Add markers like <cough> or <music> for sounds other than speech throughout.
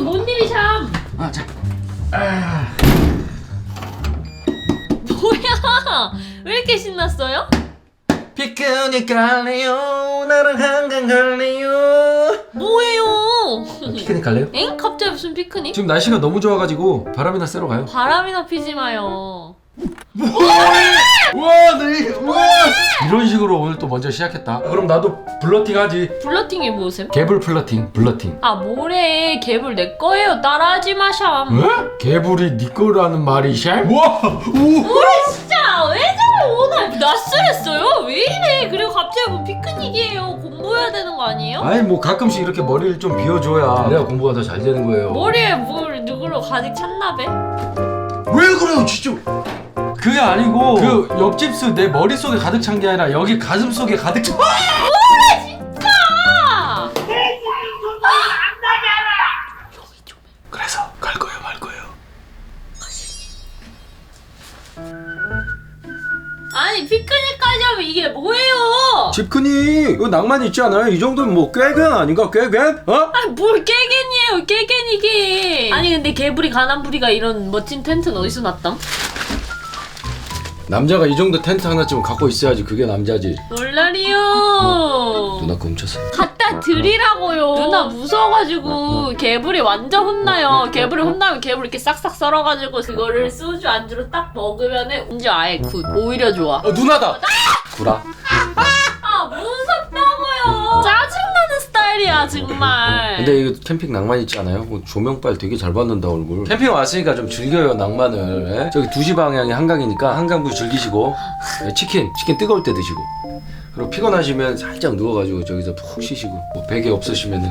이거 뭔 일이야? 아, 자. 뭐야? <laughs> 왜 이렇게 신났어요? 피크닉 갈래요? 나랑 한강 갈래요? 뭐예요? 피크닉 갈래요? 엥? 갑자기 무슨 피크닉? 지금 날씨가 너무 좋아가지고 바람이나 쐬러 가요. 바람이나 피지 마요. 우와, 네, 우와. 이런 식으로 오늘 또 먼저 시작했다. 그럼 나도 블러팅 하지. 블러팅이 뭐셈? 개불 플러팅, 블러팅. 아 뭐래 개불 내 거예요 따라하지 마샴 왜? 개불이 네 거라는 말이 샬? 우와, 우. 진짜 왜 저래 오늘 낯설했어요? 왜 이래 그리고 갑자기 뭐 피크닉이에요 공부해야 되는 거 아니에요? 아니 뭐 가끔씩 이렇게 머리를 좀 비워줘야 내가 공부가 더 잘 되는 거예요. 머리에 뭘 누구로 가득 찼나배? 왜 그래요, 진짜? 그게 아니고 그 옆집 수 내 머릿속에 가득 찬 게 아니라 여기 가슴 속에 가득 찬. 아! 그래서 갈 거예요, 말 거예요. 아니 피크닉까지 하면 이게 뭐예요? 집크니 이거 낭만 있지 않아요? 이 정도면 뭐 꾀겐 아닌가? 꾀겐? 어? 아니 뭘 깨겐이에요 깨겐 이게 아니 근데 개불이 가난부리가 이런 멋진 텐트는 어디서 났담? 남자가 이 정도 텐트 하나쯤 갖고 있어야지 그게 남자지. 놀라리요 누나 거 훔쳤어. 갖다 드리라고요. 누나 무서워가지고 개불이 완전 혼나요. 개불이 혼나면 개불 이렇게 싹싹 썰어가지고 그거를 소주 안주로 딱 먹으면은 운지 아예 굿. 오히려 좋아. 어 누나다. 구라. 아 무섭다고요. 짜증나는 스타일이야 정말. 근데 이거 캠핑 낭만 있지 않아요? 뭐 조명빨 되게 잘 받는다 얼굴. 캠핑 왔으니까 좀 즐겨요 낭만을. 예? 저기 2시 방향이 한강이니까 한강뷰 즐기시고 예, 치킨 치킨 뜨거울 때 드시고. 그리고 피곤하시면 살짝 누워가지고 저기서 푹 쉬시고 뭐 베개 없으시면은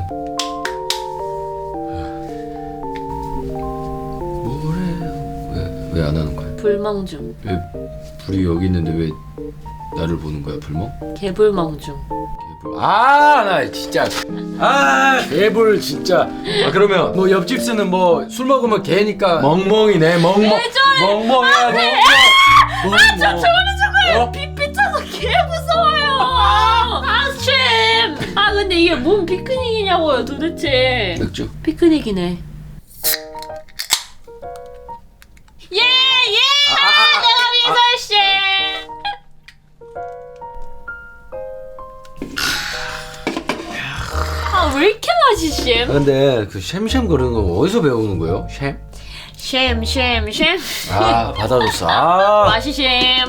뭐래요? 왜 왜 안 하는 거야? 불멍 중. 왜 불이 여기 있는데 왜 나를 보는 거야 불멍? 개불멍 중. 아, 나 진짜. 아, 개불 진짜. 아, 그러면 뭐 옆집 쓰는 뭐 술 먹으면 개니까 멍멍이네, 멍멍. 멍멍이야, 멍멍. 아, 저 저리 저거요. 피 차서 개 무서워요. 아 쌤. 아 근데 이게 뭔 피크닉이냐고요 도대체. 맥주. 피크닉이네. 맛있지? 아, 근데 그 샘샘 거리는 거 어디서 배우는 거예요? 샘? 샘, 샘, 샘. 아, 받아줬어. 아. 맛이 샘.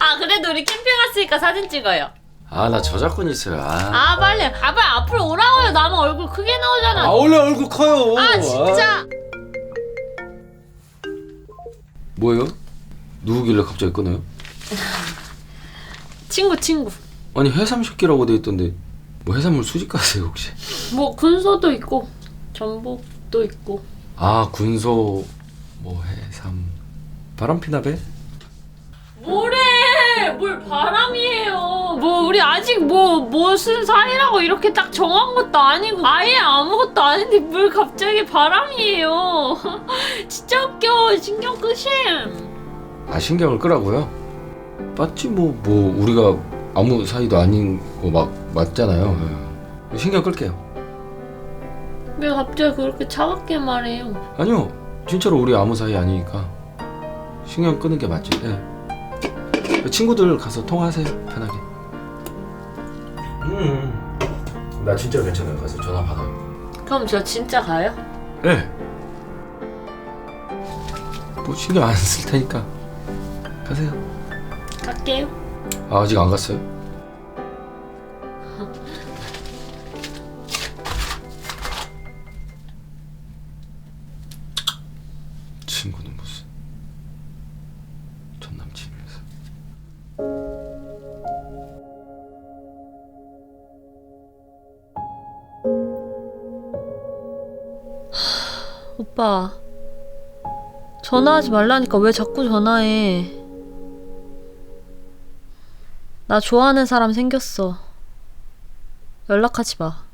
아, 그래도 우리 캠핑 왔으니까 사진 찍어요. 아, 나 저작권 있어요. 아. 아, 빨리. 아, 빨리 앞으로 오라고요. 나만 얼굴 크게 나오잖아. 아, 원래 얼굴 커요. 아, 진짜. 뭐예요? 누구길래 갑자기 끊어요? 친구, 친구. 아니, 해삼 식기라고 돼 있던데. 뭐 해산물 수집 가세요, 혹시? 뭐, 군소도 있고, 전복도 있고. 아 군소 뭐 해삼 바람피나 배? 뭐래? 뭘 바람이에요? 뭐 우리 아직 뭐 무슨 사이라고 이렇게 딱 정한 것도 아니고 아예 아무것도 아닌데 뭘 갑자기 바람이에요? <laughs> 진짜 웃겨 신경 끄심. 아 신경을 끄라고요? 맞지 뭐뭐 우리가 아무 사이도 아닌 거막 맞잖아요 예. 신경 끌게요 왜 갑자기 그렇게 차갑게 말해요? 아니요 진짜로 우리 아무 사이 아니니까 신경 끄는 게 맞지 예. 친구들 가서 통화하세요 편하게 음 나 진짜 괜찮아요 가서 전화 받아요 그럼 저 진짜 가요? 예. 뭐 신경 안 쓸 테니까 가세요 갈게요. 아, 아직 안 갔어요? 친구는 무슨 전 남친이면서 오빠 전화하지 말라니까 왜 자꾸 전화해? 나 좋아하는 사람 생겼어. 연락하지 마.